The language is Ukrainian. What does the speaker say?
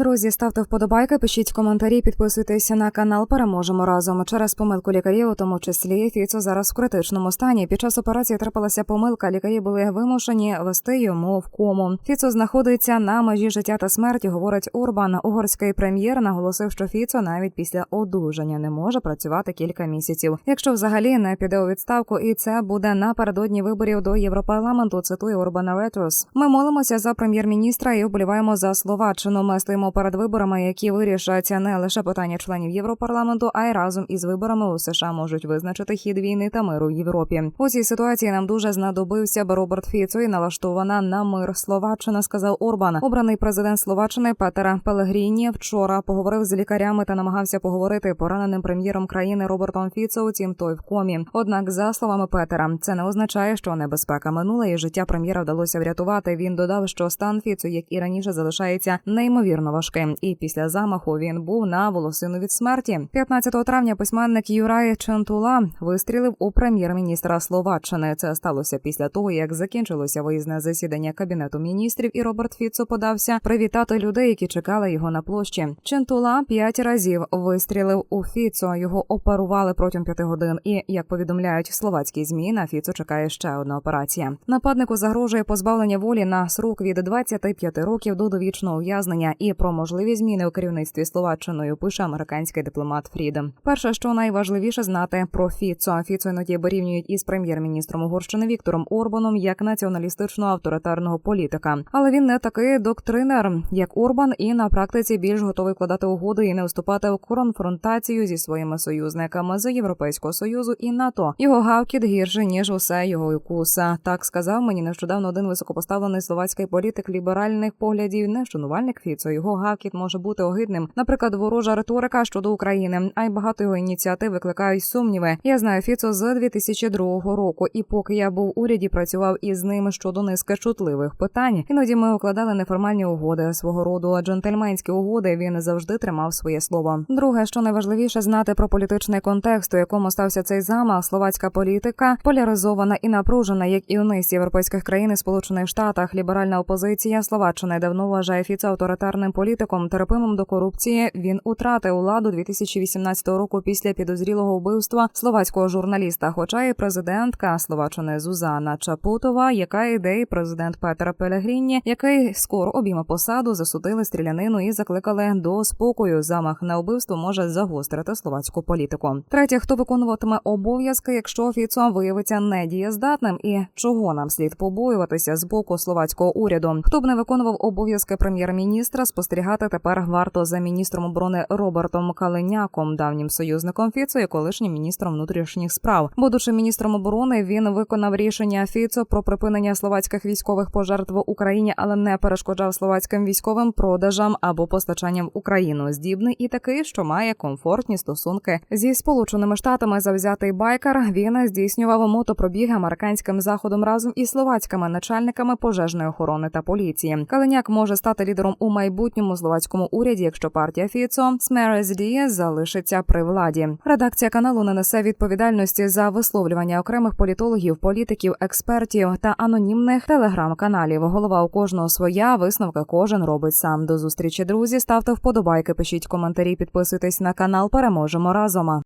Друзі, ставте вподобайки, пишіть коментарі, підписуйтеся на канал. Переможемо разом. Через помилку лікарів, у тому числі Фіцо зараз в критичному стані. Під час операції трапилася помилка. Лікарі були вимушені вести йому в кому. Фіцо знаходиться на межі життя та смерті. Говорить Урбан. Угорський прем'єр наголосив, що Фіцо навіть після одужання не може працювати кілька місяців. Якщо взагалі не піде у відставку, і це буде напередодні виборів до Європарламенту. Цитує Урбана Ретрос. Ми молимося за прем'єр-міністра і вболіваємо за Словаччину. Ми стоїмо перед виборами, які вирішаться не лише питання членів Європарламенту, а й разом із виборами у США можуть визначити хід війни та миру в Європі. У цій ситуації нам дуже знадобився б Роберт Фіцо і налаштована на мир Словаччина, сказав Орбан. Обраний президент Словаччини Петера Пелегріні вчора поговорив з лікарями та намагався поговорити пораненим прем'єром країни Робертом Фіцо. Утім, той в комі. Однак, за словами Петера, це не означає, що небезпека минула і життя прем'єра вдалося врятувати. Він додав, що стан Фіцо, як і раніше, залишається неймовірно важким. І після замаху він був на волосину від смерті. 15 травня письменник Юрай Чентула вистрілив у прем'єр-міністра Словаччини. Це сталося після того, як закінчилося виїзне засідання кабінету міністрів, і Роберт Фіцо подався привітати людей, які чекали його на площі. Чентула п'ять разів вистрілив у Фіцо. Його оперували протягом п'яти годин. І як повідомляють словацькі змі, на Фіцо чекає ще одна операція. Нападнику загрожує позбавлення волі на срок від 25 років до довічного ув'язнення і про можливі зміни у керівництві Словаччиною пише американський дипломат Фрідем. Перше, що найважливіше знати про Фіцо. Фіцо іноді порівнюють із прем'єр-міністром Угорщини Віктором Орбаном як націоналістичного авторитарного політика. Але він не такий доктринер, як Орбан, і на практиці більш готовий вкладати угоди і не вступати в конфронтацію зі своїми союзниками з Європейського союзу і НАТО. Його гавкіт гірше ніж усе його укуса. Так сказав мені нещодавно один високопоставлений словацький політик ліберальних поглядів. Не шанувальник Фіцо. Його гавкіт може бути огидним. Наприклад, ворожа риторика щодо України, а й багато його ініціатив викликають сумніви. Я знаю Фіцо з 2002 року, і поки я був у уряді, працював із ним щодо низки чутливих питань. Іноді ми укладали неформальні угоди свого роду джентльменські угоди. Він завжди тримав своє слово. Друге, що найважливіше знати про політичний контекст, у якому стався цей замах, словацька політика поляризована і напружена, як і у низці європейських країн і Сполучених Штатах. Ліберальна опозиція Словаччини давно вважає Фіца авторитарним політиком, терпимим до корупції. Він утратив владу 2018 року після підозрілого вбивства словацького журналіста. Хоча і президентка Словаччини Зузана Чапутова, яка ідеї президент Петер Пелегрінні, який скоро обійме посаду, засудили стрілянину і закликали до спокою. Замах на вбивство може загострити словацьку політику. Третє, хто виконуватиме обов'язки, якщо Фіцо виявиться недієздатним, і чого нам слід побоюватися з боку словацького уряду? Хто б не виконував обов'язки прем'єр-міністра, спостерігати тепер варто за міністром оборони Робертом Калиняком, давнім союзником Фіцо і колишнім міністром внутрішніх справ. Будучи міністром оборони, він виконав рішення Фіцо про припинення словацьких військових пожертв в Україні, але не перешкоджав словацьким військовим продажам або постачанням в Україну. Здібний і такий, що має комфортні стосунки зі сполученими штатами. Завзятий байкер він здійснював мотопробіги американським заходом разом із словацькими начальниками пожежної охорони та поліції. Калиняк може стати лідером у майбутньому словацькому уряді, якщо партія Фіцо СМРСД залишиться при владі. Редакція каналу не несе відповідальності за висловлювання окремих політологів, політиків, експертів та анонімних телеграм-каналів. Голова у кожного своя висновка кожен робить сам. До зустрічі, друзі. Ставте вподобайки, пишіть коментарі, підписуйтесь на канал. Переможемо разом.